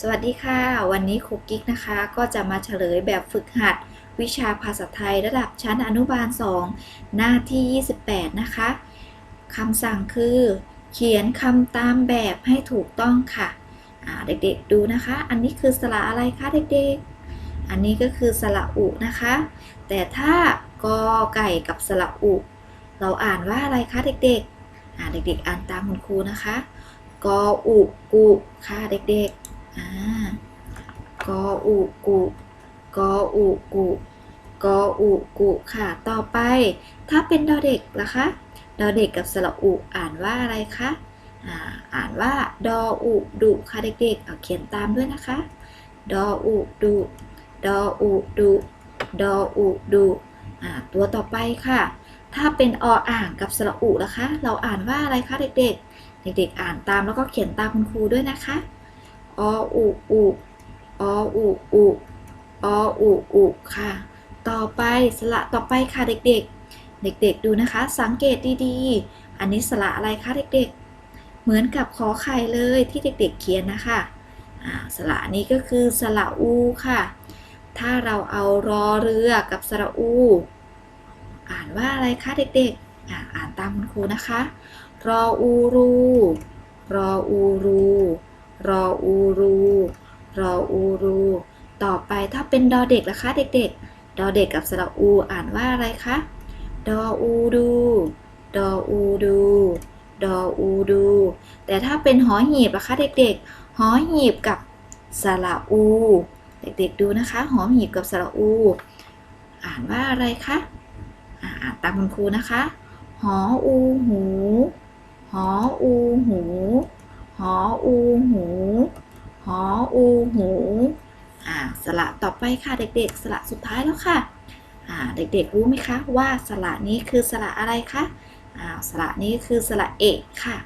สวัสดีค่ะ วันนี้ครูกิ๊กนะคะก็จะมาเฉลยแบบฝึกหัด วิชาภาษาไทยระดับชั้นอนุบาล 2 หน้าที่ 28 นะคะคำสั่งคือ เขียนคำตามแบบให้ถูกต้องค่ะเด็กๆดูนะคะ อันนี้คือสระอะไรคะเด็กๆ อันนี้ก็คือสระอุนะคะ แต่ถ้ากอไก่กับสระอุ เราอ่านว่าอะไรคะเด็กๆเด็กๆ อ่านตามคุณครูนะคะ กออุกุค่ะเด็กๆ กออุกุกออุกุกออุกุค่ะ ต่อไป ถ้าเป็นดอเด็กล่ะคะ ดอเด็กกับสระอุอ่านว่าอะไรคะ อ่านว่าดออุดุค่ะเด็กๆ เอาเขียนตามด้วยนะคะ ดออุดุดออุดุดออุดุตัวต่อไปค่ะ ถ้าเป็นออ่างกับสระอุล่ะคะ เราอ่านว่าอะไรคะเด็กๆ เด็กๆ อ่านตามแล้วก็เขียนตามคุณครูด้วยนะคะ ออุอุออุอุออุอุค่ะ ต่อไปสระต่อไปค่ะเด็กๆ เด็กๆดูนะคะ สังเกตดีๆ อันนี้สระอะไรคะเด็กๆ เหมือนกับขอไข่เลยที่เด็กๆเขียนนะคะอ่าสระนี้ก็คือสระอูค่ะ ถ้าเราเอารอเรือกับสระอู อ่านว่าอะไรคะเด็กๆออ่านตามคุณครูนะคะ รออูรู รออูรู รออูรู รออูรู ต่อไปถ้าเป็นดอเด็กล่ะคะเด็กๆ ดอเด็กกับสระอูอ่านว่าอะไรคะ ดออูดู ดออูดู ดออูดู แต่ถ้าเป็นหอหีบล่ะคะเด็กๆ หอหีบกับสระอู เด็กๆดูนะคะ หอหีบกับสระอู อ่านว่าอะไรคะอ่านตามคุณครูนะคะ หออูหู หออูหู ออูหูหออูหูอ่าสระต่อไปค่ะเด็กๆ สระสุดท้ายแล้วค่ะอ่าเด็กๆรู้ไหมคะว่าสระนี้คือสระอะไรคะอ่าสระนี้คือสระเอกค่ะ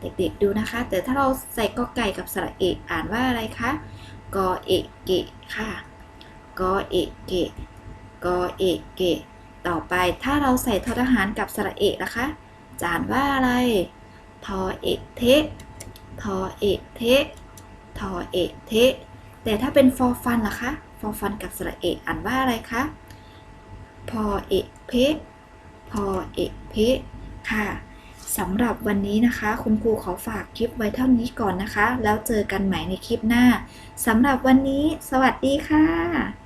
เด็กๆดูนะคะ แต่ถ้าเราใส่กอไก่กับสระเอกอ่านว่าอะไรคะกอเอกเกะค่ะกอเอกเกะกอเอกเกะต่อไปถ้าเราใส่ทอทหารกับสระเอกนะคะจานว่าอะไร ทอเอกเทะ ทอเอกเทะทอเอกเทะแต่ถ้าเป็นฟอฟันล่ะคะฟอฟันกับสระเออ่านว่าอะไรคะพอเอเพะพอเอเพะค่ะสำหรับวันนี้นะคะ คุณครูขอฝากคลิปไว้เท่านี้ก่อนนะคะ แล้วเจอกันใหม่ในคลิปหน้าสำหรับวันนี้ สวัสดีค่ะ